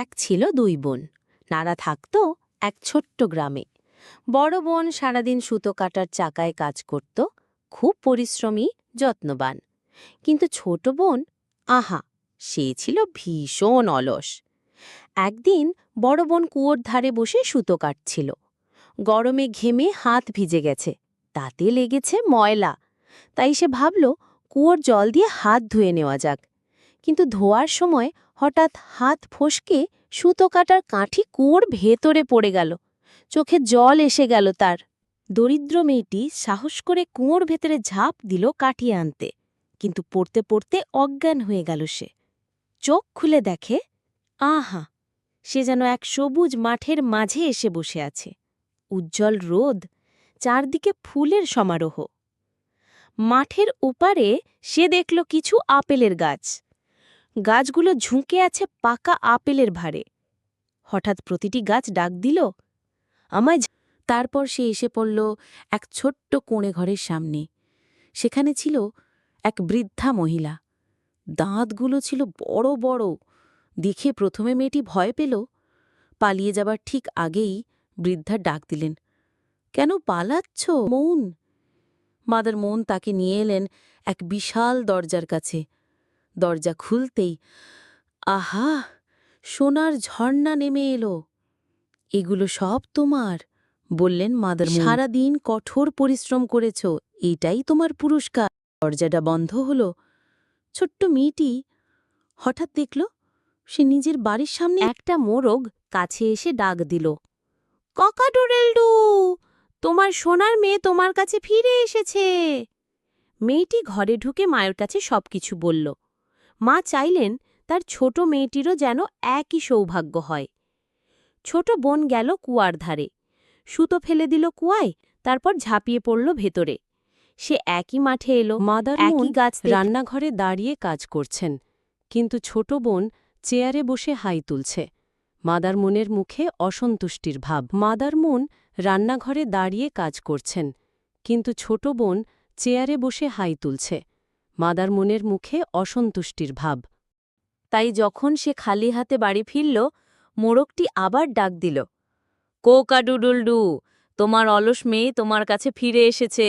এক ছিল দুই বোন। নারা থাকত এক ছোট্ট গ্রামে। বড় বোন সারাদিন সুতো কাটার চাকায় কাজ করত, খুব পরিশ্রমী, যত্নবান। কিন্তু ছোট বোন, আহা, সে ছিল ভীষণ অলস। একদিন বড় বোন কুয়োর ধারে বসে সুতো কাটছিল। গরমে ঘেমে হাত ভিজে গেছে, তাতে লেগেছে ময়লা। তাই সে ভাবল, কুয়োর জল দিয়ে হাত ধুয়ে নেওয়া যাক। কিন্তু ধোয়ার সময় হঠাৎ হাত ফসকে সুতো কাটার কাঠি কুয়োর ভেতরে পড়ে গেল। চোখে জল এসে গেল তার। দরিদ্র মেয়েটি সাহস করে কুয়োর ভেতরে ঝাঁপ দিল কাটিয়ে আনতে, কিন্তু পড়তে পড়তে অজ্ঞান হয়ে গেল সে। চোখ খুলে দেখে, আহা, সে যেন এক সবুজ মাঠের মাঝে এসে বসে আছে। উজ্জ্বল রোদ, চারদিকে ফুলের সমারোহ। মাঠের ওপারে সে দেখল কিছু আপেলের গাছ। গাছগুলো ঝুঁকে আছে পাকা আপেলের ভারে হঠাৎ প্রতিটি গাছ ডাক দিল, আমায় তারপর সে এসে পড়ল এক ছোট্ট কোণে ঘরের সামনে। সেখানে ছিল এক বৃদ্ধা মহিলা। দাঁতগুলো ছিল বড় বড়। দেখে প্রথমে মেয়েটি ভয় পেল। পালিয়ে যাবার ঠিক আগেই বৃদ্ধা ডাক দিলেন, কেন পালাচ্ছ, মৌন? মাদার মন তাকে নিয়ে এলেন এক বিশাল দরজার কাছে। দরজা খুলতেই আহা সোনার ঝর্ণা নেমে এলো। এগুলো সব তোমার বললেন মাদার সারাদিন কঠোর পরিশ্রম করেছ এটাই তোমার পুরস্কার। দরজাটা বন্ধ হল। ছোট্ট মেয়েটি হঠাৎ দেখল সে নিজের বাড়ির সামনে একটা মোরগ কাছে এসে ডাক দিল ককাডোরেলডু তোমার সোনার মেয়ে তোমার কাছে ফিরে এসেছে। মেয়েটি ঘরে ঢুকে মায়ের কাছে সবকিছু বলল। মা চাইলেন তার ছোট মেয়েটিরও যেন একই সৌভাগ্য হয়। ছোট বোন গেল কুয়ার ধারে। সুতো ফেলে দিল কুয়ায় তারপর ঝাঁপিয়ে পড়ল ভেতরে। সে একই মাঠে এলো। মাদার একই গাছ রান্নাঘরে দাঁড়িয়ে কাজ করছেন। কিন্তু ছোট বোন চেয়ারে বসে হাই তুলছে। মাদার মনের মুখে অসন্তুষ্টির ভাব। মাদার মন রান্নাঘরে দাঁড়িয়ে কাজ করছেন। কিন্তু ছোট বোন চেয়ারে বসে হাই তুলছে। মাদার মনের মুখে অসন্তুষ্টির ভাব। তাই যখন সে খালি হাতে বাড়ি ফিরল মোরকটি আবার ডাক দিল, কোকাডুডুলডু, তোমার অলস মেয়ে তোমার কাছে ফিরে এসেছে।